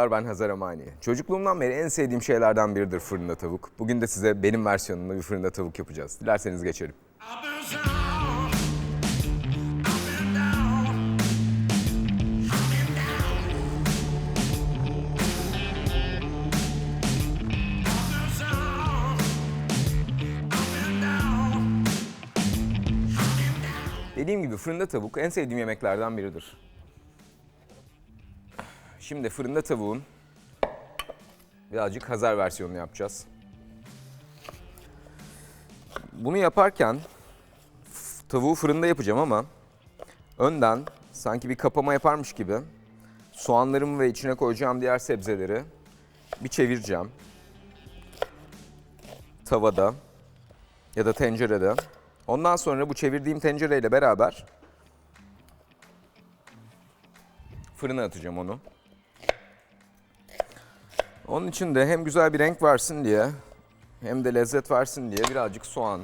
Merhabalar ben Hazar Amani. Çocukluğumdan beri en sevdiğim şeylerden biridir fırında tavuk. Bugün de size benim versiyonumda bir fırında tavuk yapacağız. Dilerseniz geçelim. Dediğim gibi fırında tavuk en sevdiğim yemeklerden biridir. Şimdi fırında tavuğun birazcık Hazar versiyonunu yapacağız. Bunu yaparken tavuğu fırında yapacağım ama önden sanki bir kapama yaparmış gibi soğanlarımı ve içine koyacağım diğer sebzeleri bir çevireceğim. Tavada ya da tencerede. Ondan sonra bu çevirdiğim tencereyle beraber fırına atacağım onu. Onun için de hem güzel bir renk versin diye hem de lezzet versin diye birazcık soğan.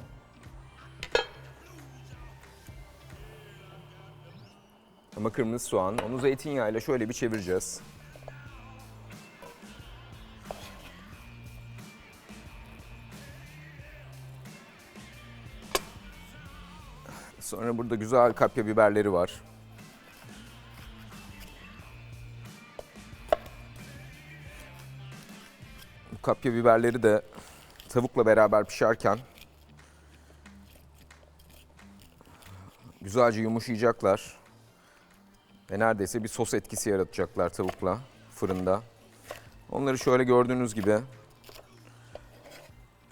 Ama kırmızı soğan. Onu zeytinyağıyla şöyle bir çevireceğiz. Sonra burada güzel kapya biberleri var. Kapya biberleri de tavukla beraber pişerken güzelce yumuşayacaklar. Ve neredeyse bir sos etkisi yaratacaklar tavukla fırında. Onları şöyle gördüğünüz gibi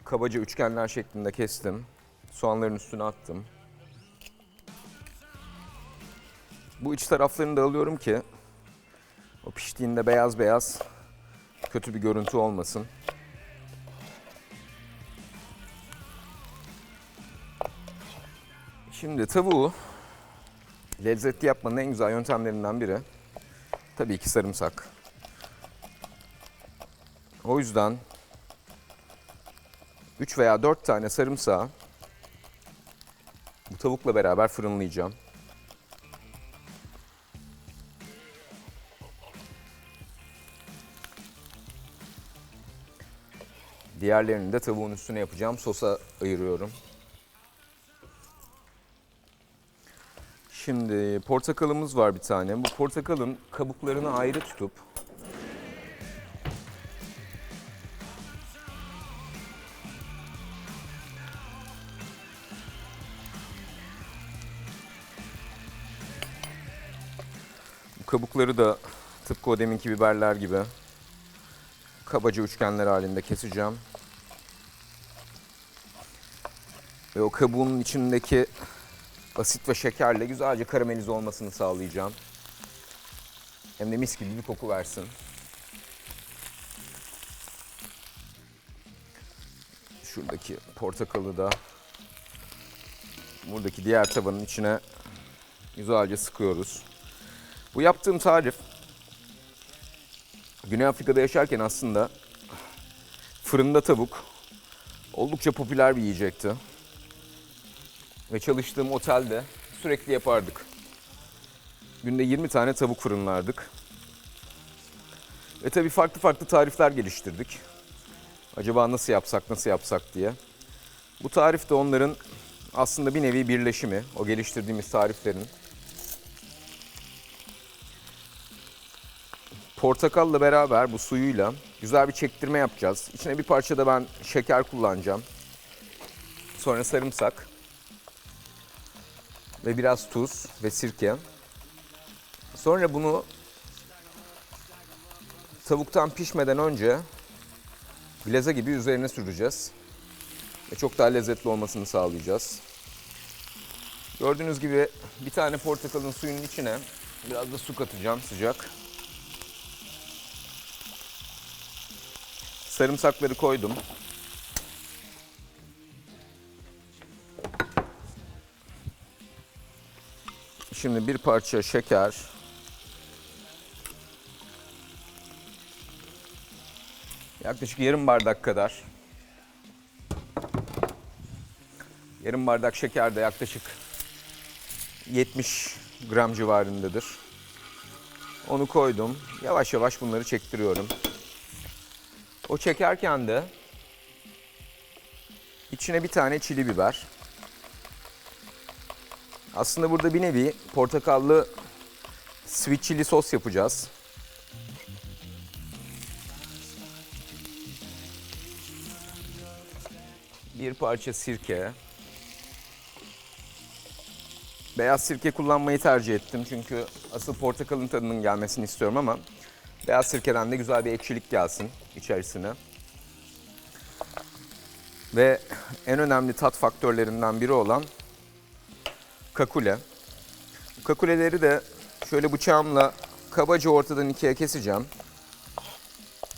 kabaca üçgenler şeklinde kestim. Soğanların üstüne attım. Bu iç taraflarını da alıyorum ki o piştiğinde beyaz beyaz kötü bir görüntü olmasın. Şimdi tavuğu lezzetli yapmanın en güzel yöntemlerinden biri tabii ki sarımsak. O yüzden 3 veya 4 tane sarımsağı bu tavukla beraber fırınlayacağım. Diğerlerini de tavuğun üstüne yapacağım. Sosa ayırıyorum. Şimdi portakalımız var bir tane. Bu portakalın kabuklarını ayrı tutup bu kabukları da tıpkı o deminki biberler gibi kabaca üçgenler halinde keseceğim. Ve o kabuğun içindeki asit ve şekerle güzelce karamelize olmasını sağlayacağım. Hem de mis gibi bir koku versin. Şuradaki portakalı da buradaki diğer tabanın içine güzelce sıkıyoruz. Bu yaptığım tarif Güney Afrika'da yaşarken aslında fırında tavuk oldukça popüler bir yiyecekti. Ve çalıştığım otelde sürekli yapardık. Günde 20 tane tavuk fırınlardık. Ve tabii farklı farklı tarifler geliştirdik. Acaba nasıl yapsak, nasıl yapsak diye. Bu tarif de onların aslında bir nevi birleşimi, o geliştirdiğimiz tariflerin. Portakalla beraber bu suyuyla güzel bir çektirme yapacağız. İçine bir parça da ben şeker kullanacağım. Sonra sarımsak ve biraz tuz ve sirke. Sonra bunu tavuktan pişmeden önce glaze gibi üzerine süreceğiz. ve çok daha lezzetli olmasını sağlayacağız. Gördüğünüz gibi bir tane portakalın suyunun içine biraz da su katacağım sıcak. Sarımsakları koydum. Şimdi bir parça şeker. Yaklaşık yarım bardak kadar. Yarım bardak şeker de yaklaşık 70 gram civarındadır. Onu koydum. Yavaş yavaş bunları çektiriyorum. O çekerken de içine bir tane çili biber. Aslında burada bir nevi portakallı sweet chili sos yapacağız. Bir parça sirke. Beyaz sirke kullanmayı tercih ettim çünkü asıl portakalın tadının gelmesini istiyorum ama beyaz sirkeden de güzel bir ekşilik gelsin içerisine. Ve en önemli tat faktörlerinden biri olan kakule. Kakuleleri de şöyle bıçağımla kabaca ortadan ikiye keseceğim.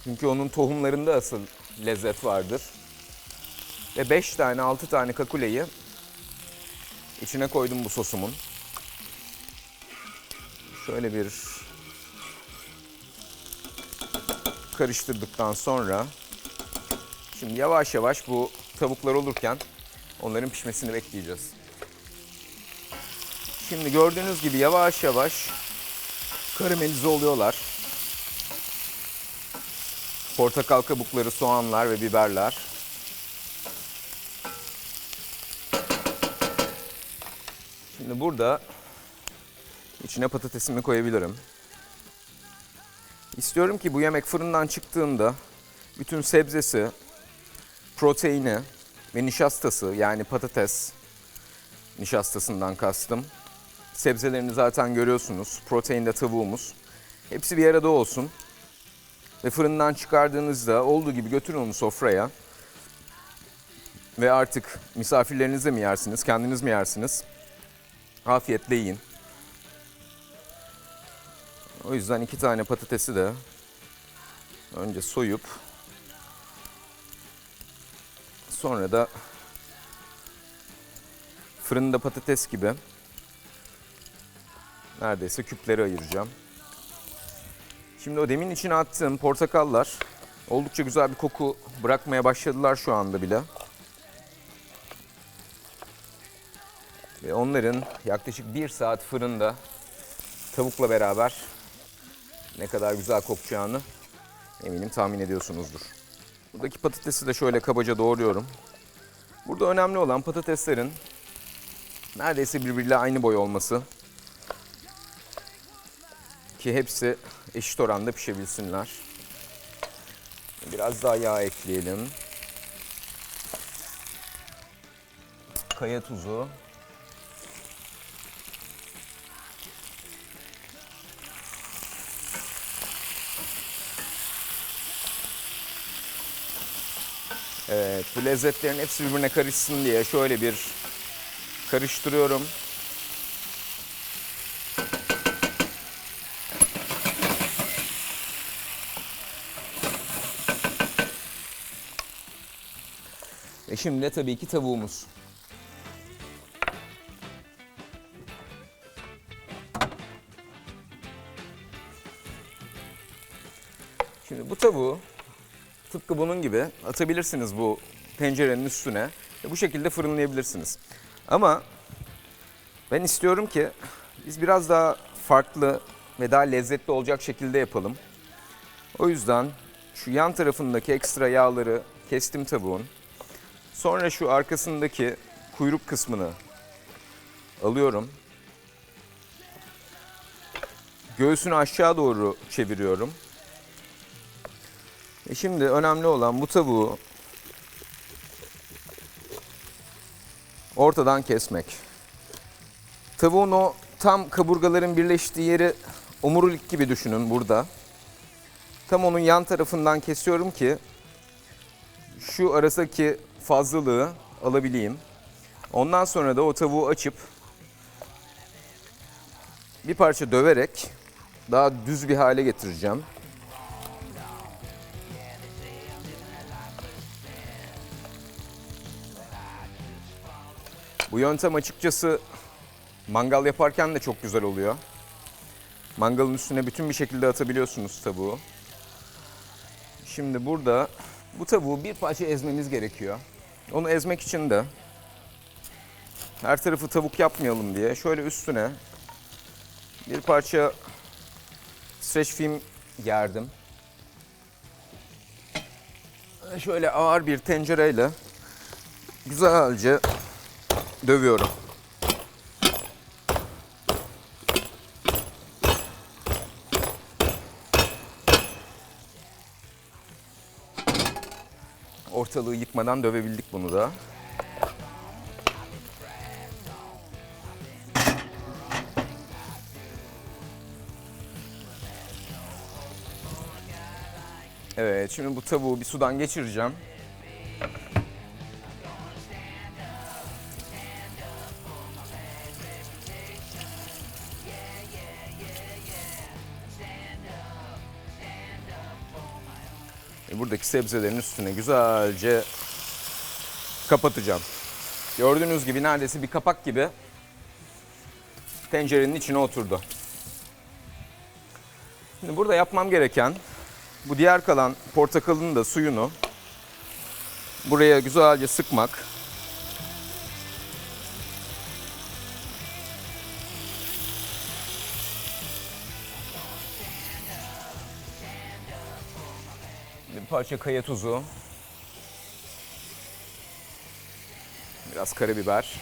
Çünkü onun tohumlarında asıl lezzet vardır. Ve 5 tane 6 tane kakuleyi içine koydum bu sosumun. Şöyle bir karıştırdıktan sonra şimdi yavaş yavaş bu tavuklar olurken onların pişmesini bekleyeceğiz. Şimdi gördüğünüz gibi yavaş yavaş karamelize oluyorlar. Portakal kabukları, soğanlar ve biberler. Şimdi burada içine patatesimi koyabilirim. İstiyorum ki bu yemek fırından çıktığında bütün sebzesi, proteini ve nişastası yani patates nişastasından kastım. Sebzelerini zaten görüyorsunuz. Protein de tavuğumuz. Hepsi bir arada olsun. Ve fırından çıkardığınızda olduğu gibi götürün onu sofraya. Ve artık misafirlerinizle mi yersiniz, kendiniz mi yersiniz? Afiyetle yiyin. O yüzden iki tane patatesi de önce soyup sonra da fırında patates gibi neredeyse küpleri ayıracağım. Şimdi o demin içine attığım portakallar oldukça güzel bir koku bırakmaya başladılar şu anda bile. Ve onların yaklaşık bir saat fırında tavukla beraber ne kadar güzel kokacağını eminim tahmin ediyorsunuzdur. Buradaki patatesi de şöyle kabaca doğruyorum. Burada önemli olan patateslerin neredeyse birbiriyle aynı boy olması. Ki hepsi eşit oranda pişebilsinler. Biraz daha yağ ekleyelim. Kaya tuzu. Evet, bu lezzetlerin hepsi birbirine karışsın diye şöyle bir karıştırıyorum. Ve şimdi de tabii ki tavuğumuz. Şimdi bu tavuğu tıpkı bunun gibi atabilirsiniz bu tencerenin üstüne. Ve bu şekilde fırınlayabilirsiniz. Ama ben istiyorum ki biz biraz daha farklı ve daha lezzetli olacak şekilde yapalım. O yüzden şu yan tarafındaki ekstra yağları kestim tavuğun. Sonra şu arkasındaki kuyruk kısmını alıyorum. Göğsünü aşağı doğru çeviriyorum. E şimdi önemli olan bu tavuğu ortadan kesmek. Tavuğun o tam kaburgaların birleştiği yeri omurilik gibi düşünün burada. Tam onun yan tarafından kesiyorum ki şu arasındaki fazlalığı alabileyim. Ondan sonra da o tavuğu açıp bir parça döverek daha düz bir hale getireceğim. Bu yöntem açıkçası mangal yaparken de çok güzel oluyor. Mangalın üstüne bütün bir şekilde atabiliyorsunuz tavuğu. Şimdi burada bu tavuğu bir parça ezmemiz gerekiyor. Onu ezmek için de her tarafı tavuk yapmayalım diye şöyle üstüne bir parça streç film gerdim. Şöyle ağır bir tencereyle güzelce dövüyorum. Ortalığı yıkmadan dövebildik bunu da. Evet, şimdi bu tavuğu bir sudan geçireceğim. Sebzelerin üstüne güzelce kapatacağım. Gördüğünüz gibi neredeyse bir kapak gibi tencerenin içine oturdu. Şimdi burada yapmam gereken bu diğer kalan portakalın da suyunu buraya güzelce sıkmak. Parça kaya tuzu. Biraz karabiber.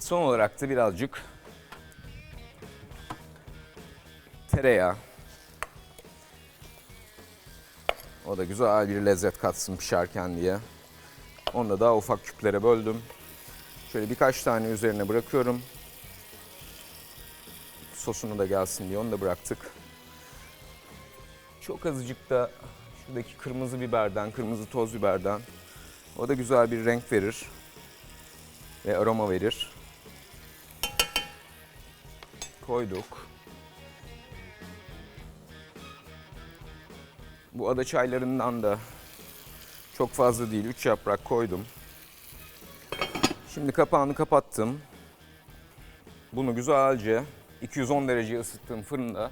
Son olarak da birazcık tereyağı. O da güzel bir lezzet katsın pişerken diye. Onu da daha ufak küplere böldüm. Şöyle birkaç tane üzerine bırakıyorum. Sosunu da gelsin diye onu da bıraktık. Çok azıcık da şuradaki kırmızı biberden, kırmızı toz biberden. O da güzel bir renk verir ve aroma verir. Koyduk. Bu ada çaylarından da çok fazla değil, 3 yaprak koydum. Şimdi kapağını kapattım. Bunu güzelce 210 dereceye ısıttığım fırında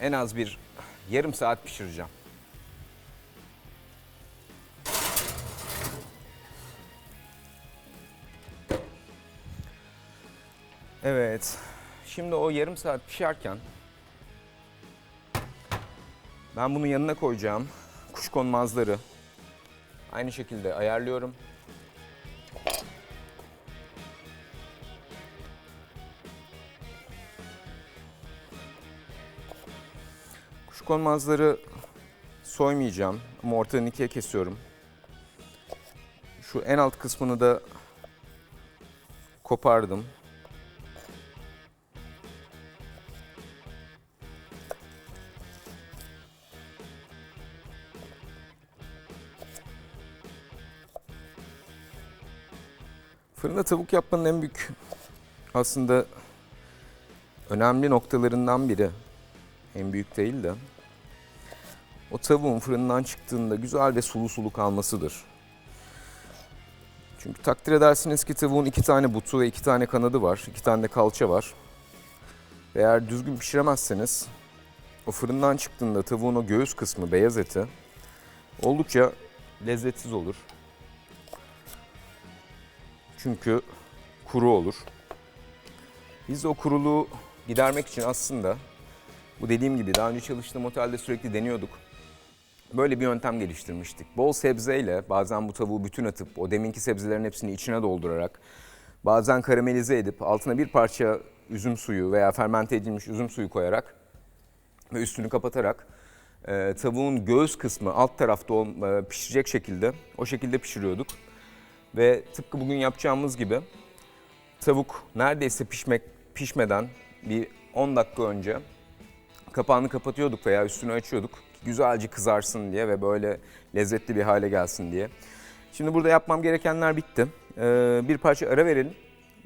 en az bir yarım saat pişireceğim. Evet. Şimdi o yarım saat pişerken ben bunun yanına koyacağım kuşkonmazları. Aynı şekilde ayarlıyorum. Kuşkonmazları soymayacağım ama ortadan ikiye kesiyorum. Şu en alt kısmını da kopardım. Fırında tavuk yapmanın en büyük aslında önemli noktalarından biri. En büyük değil de. O tavuğun fırından çıktığında güzel ve sulu sulu kalmasıdır. Çünkü takdir edersiniz ki tavuğun iki tane butu ve iki tane kanadı var. iki tane de kalça var. Ve eğer düzgün pişiremezseniz o fırından çıktığında tavuğun o göğüs kısmı, beyaz eti oldukça lezzetsiz olur. Çünkü kuru olur. Biz o kuruluğu gidermek için aslında bu dediğim gibi daha önce çalıştığım otelde sürekli deniyorduk. Böyle bir yöntem geliştirmiştik. Bol sebzeyle bazen bu tavuğu bütün atıp o deminki sebzelerin hepsini içine doldurarak bazen karamelize edip altına bir parça üzüm suyu veya fermente edilmiş üzüm suyu koyarak ve üstünü kapatarak e, tavuğun göğüs kısmı alt tarafta ol- e, pişecek şekilde o şekilde pişiriyorduk. Ve tıpkı bugün yapacağımız gibi tavuk neredeyse pişmek pişmeden bir 10 dakika önce kapağını kapatıyorduk veya üstünü açıyorduk. Güzelce kızarsın diye ve böyle lezzetli bir hale gelsin diye. Şimdi burada yapmam gerekenler bitti. Ee, bir parça ara verelim.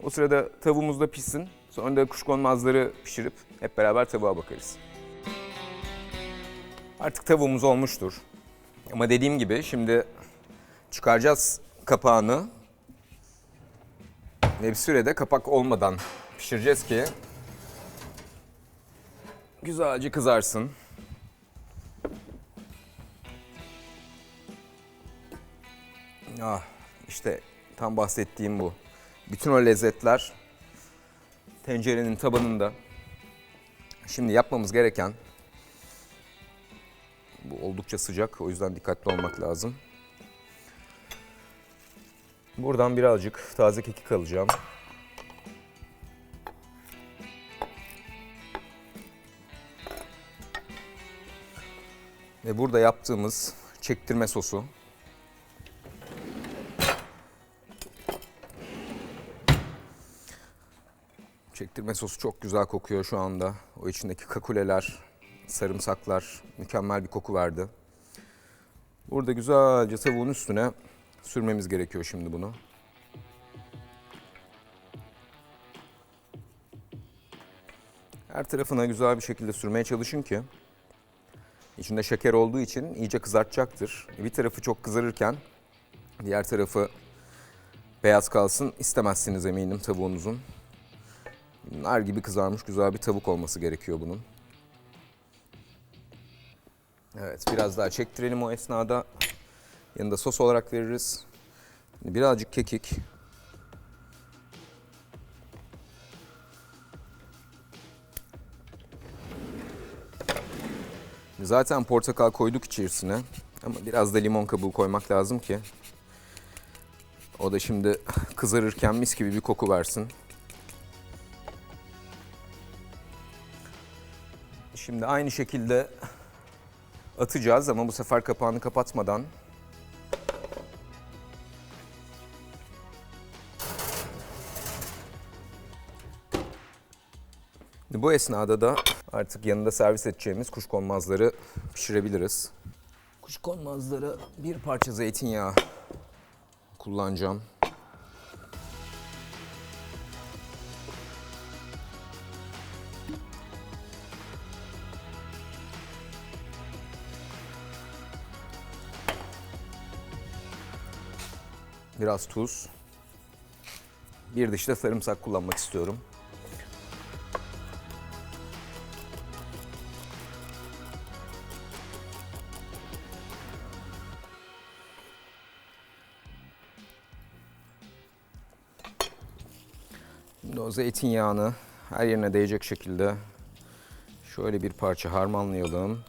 O sırada tavuğumuz da pişsin. Sonra da kuşkonmazları pişirip hep beraber tavuğa bakarız. Artık tavuğumuz olmuştur. Ama dediğim gibi şimdi çıkaracağız kapağını. Ve bir sürede kapak olmadan pişireceğiz ki güzelce kızarsın. Ah işte tam bahsettiğim bu. Bütün o lezzetler tencerenin tabanında. Şimdi yapmamız gereken bu oldukça sıcak o yüzden dikkatli olmak lazım. Buradan birazcık taze kekik alacağım. Ve burada yaptığımız çektirme sosu. Çektirme sosu çok güzel kokuyor şu anda. O içindeki kakuleler, sarımsaklar mükemmel bir koku verdi. Burada güzelce tavuğun üstüne sürmemiz gerekiyor şimdi bunu. Her tarafına güzel bir şekilde sürmeye çalışın ki içinde şeker olduğu için iyice kızartacaktır. Bir tarafı çok kızarırken diğer tarafı beyaz kalsın istemezsiniz eminim tavuğunuzun. Nar gibi kızarmış güzel bir tavuk olması gerekiyor bunun. Evet biraz daha çektirelim o esnada. Yanında sos olarak veririz. Birazcık kekik. Zaten portakal koyduk içerisine. Ama biraz da limon kabuğu koymak lazım ki. O da şimdi kızarırken mis gibi bir koku versin. Şimdi aynı şekilde atacağız ama bu sefer kapağını kapatmadan. Bu esnada da artık yanında servis edeceğimiz kuşkonmazları pişirebiliriz. Kuşkonmazlara bir parça zeytinyağı kullanacağım. Biraz tuz. Bir diş de sarımsak kullanmak istiyorum. Şimdi o zeytinyağını her yerine değecek şekilde şöyle bir parça harmanlayalım.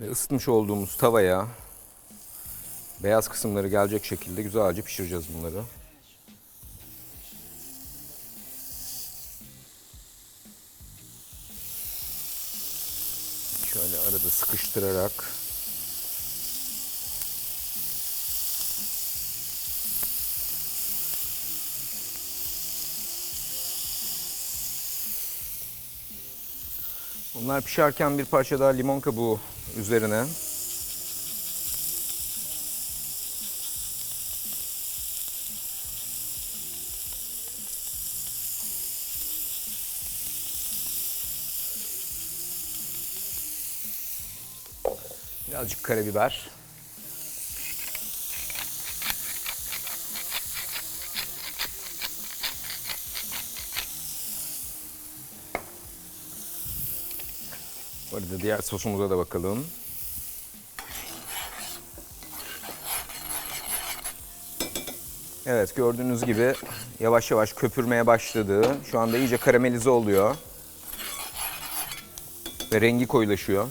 Ve ısıtmış olduğumuz tavaya beyaz kısımları gelecek şekilde güzelce pişireceğiz bunları. Şöyle arada sıkıştırarak Bunlar pişerken bir parça daha limon kabuğu üzerine. Birazcık karabiber. Diğer sosumuza da bakalım. Evet gördüğünüz gibi yavaş yavaş köpürmeye başladı. Şu anda iyice karamelize oluyor. Ve rengi koyulaşıyor.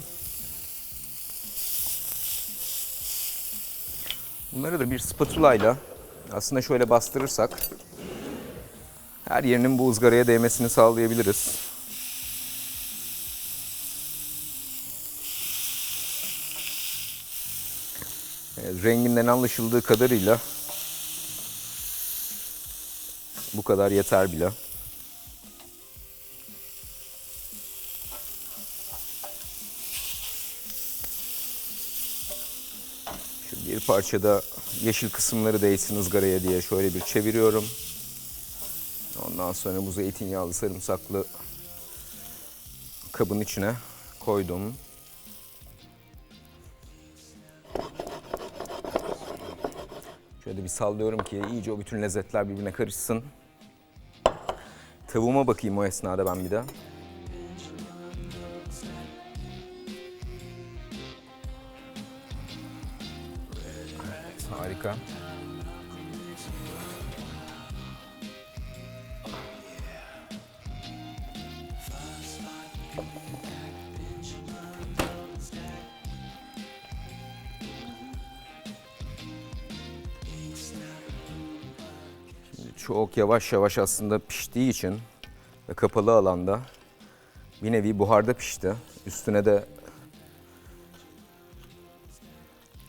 Bunları da bir spatula ile aslında şöyle bastırırsak her yerinin bu ızgaraya değmesini sağlayabiliriz. Renginden anlaşıldığı kadarıyla bu kadar yeter bile. Şu bir parçada yeşil kısımları değsin ızgaraya diye şöyle bir çeviriyorum. Ondan sonra bu zeytinyağlı sarımsaklı kabın içine koydum. Bir sallıyorum ki iyice o bütün lezzetler birbirine karışsın. Tavuğuma bakayım o esnada ben bir de. Harika. Çok yavaş yavaş aslında piştiği için ve kapalı alanda bir nevi buharda pişti. Üstüne de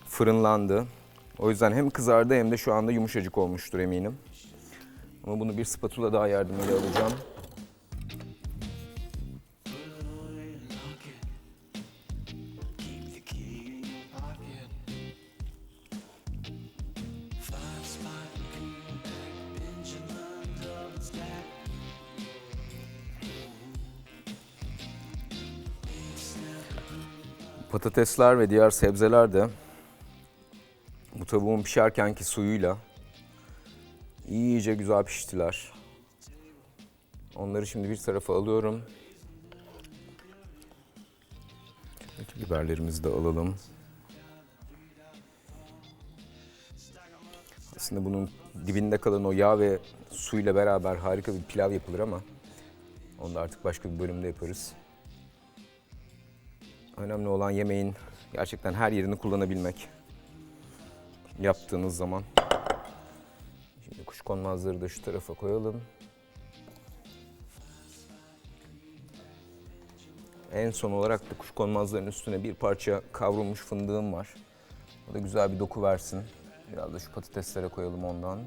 fırınlandı. O yüzden hem kızardı hem de şu anda yumuşacık olmuştur eminim. Ama bunu bir spatula daha yardımıyla alacağım. Patatesler ve diğer sebzeler de bu tavuğun pişerkenki suyuyla iyice güzel piştiler. Onları şimdi bir tarafa alıyorum. Biberlerimizi de alalım. Aslında bunun dibinde kalan o yağ ve suyla beraber harika bir pilav yapılır ama onu da artık başka bir bölümde yaparız. Önemli olan yemeğin gerçekten her yerini kullanabilmek. Yaptığınız zaman. Şimdi kuşkonmazları da şu tarafa koyalım. En son olarak da kuşkonmazların üstüne bir parça kavrulmuş fındığım var. O da güzel bir doku versin. Biraz da şu patateslere koyalım ondan.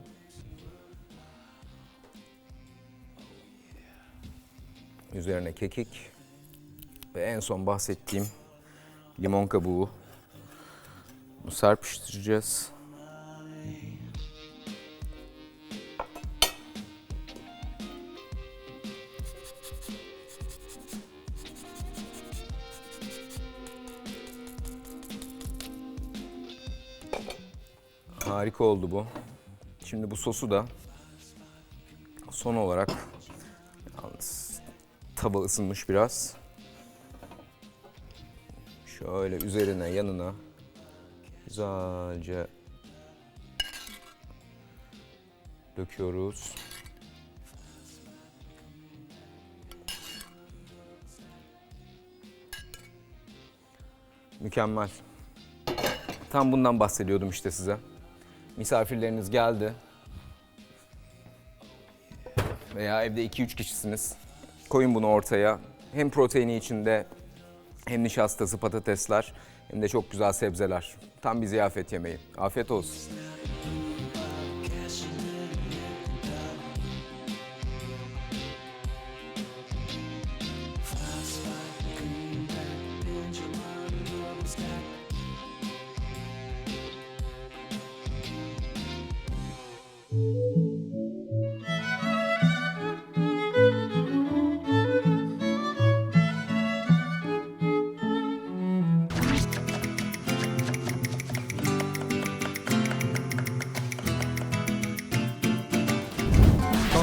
Üzerine kekik ve en son bahsettiğim limon kabuğu. Bunu serpiştireceğiz. Harika oldu bu. Şimdi bu sosu da son olarak yalnız tava ısınmış biraz. Şöyle üzerine yanına güzelce döküyoruz. Mükemmel. Tam bundan bahsediyordum işte size. Misafirleriniz geldi. Veya evde 2-3 kişisiniz. Koyun bunu ortaya. Hem proteini içinde hem nişastası, patatesler hem de çok güzel sebzeler. Tam bir ziyafet yemeği. Afiyet olsun.